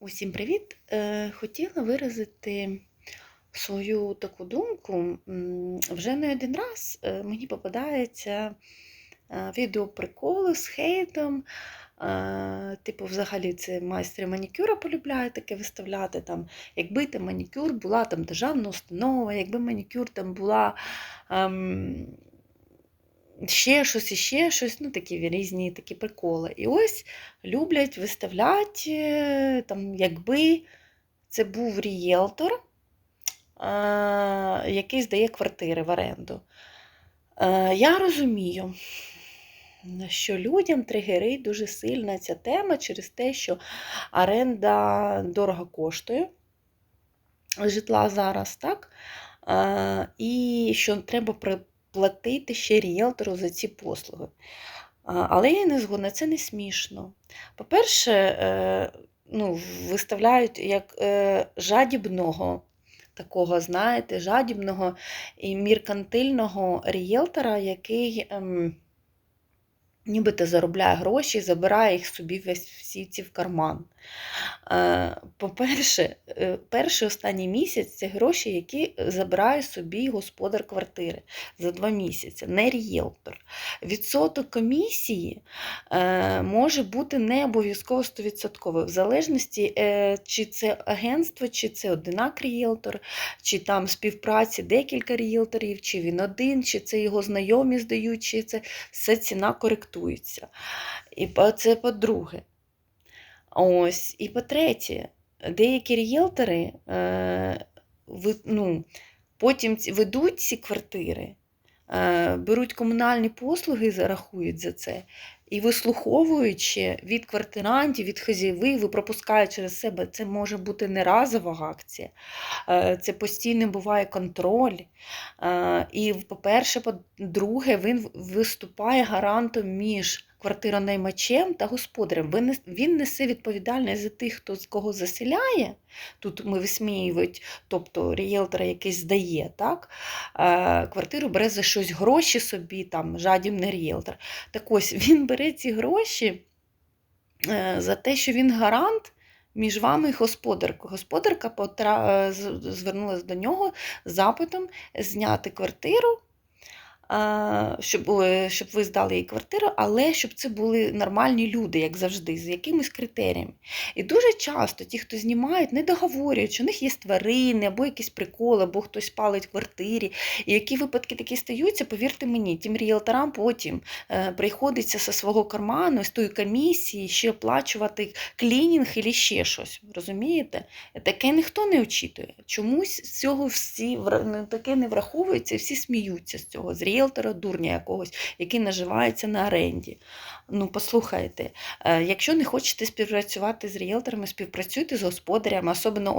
Усім привіт! Е, Хотіла виразити свою таку думку. Вже не один раз е, мені попадається е, відеоприколи з хейтом. Типу, взагалі, це майстри манікюра полюбляють таке виставляти. Там, якби там манікюр була там державна установа, якби манікюр там була. ем, ще щось, ще щось, ну такі різні такі приколи. І ось люблять виставляти, е, там, якби це був рієлтор, який здає квартири в оренду. Е, Я розумію, що людям тригерить дуже сильно ця тема через те, що оренда дорого коштує житла зараз, так? Е, І що треба платити ще ріелтору за ці послуги. Але я не згодна, це не смішно. По-перше, е, ну, виставляють як е, жадібного, такого, знаєте, жадібного і міркантильного ріелтора, який ем, нібито заробляє гроші, забирає їх собі весь всі ці в карман. Е, По-перше, е, перший останній місяць це гроші, які забирає собі господар квартири за два місяці, не рієлтор. Відсоток комісії е, може бути не обов'язково 100%, в залежності, е, чи це агентство, чи це одинак рієлтор, чи там співпраці декілька рієлторів, чи він один, чи це його знайомі здають, чи це все ціна коректується. І це по-друге. Ось. І по-третє, деякі рієлтори е, ви- ну, потім ведуть ці квартири, е, беруть комунальні послуги, зарахують за це. І вислуховуючи від квартирантів, від хазяївів, пропускають через себе, це може бути не разова акція, е, це постійно буває контроль. Е, І, по-перше, по-друге, він виступає гарантом між квартиронаймачем та господарем. Він несе відповідальність за тих, хто з кого заселяє. Тут ми висміюють, тобто рієлтора якийсь здає, так? Е, Квартиру бере за щось гроші собі, там, жадібний рієлтор. Так ось він бере ці гроші е, за те, що він гарант. Між вами і господаркою. Господарка е, звернулася до нього з запитом зняти квартиру, щоб, е, щоб ви здали їй квартиру, але щоб це були нормальні люди, як завжди, з якимись критеріями. І дуже часто ті, хто знімають, не договорюють, що у них є тварини, або якісь приколи, або хтось палить в квартирі. І які випадки такі стаються, повірте мені, тим ріелторам потім е, приходиться зі свого карману, з тої комісії ще оплачувати клінінг і ще щось. Розумієте? Таке ніхто не очитує. Чомусь з цього всі таке не враховується, всі сміються з цього, з ріелтора дурня якогось, який наживається на оренді. Ну, послухайте, е, якщо не хочете співпрацювати з ріелторами, співпрацюйте з господарями, особливо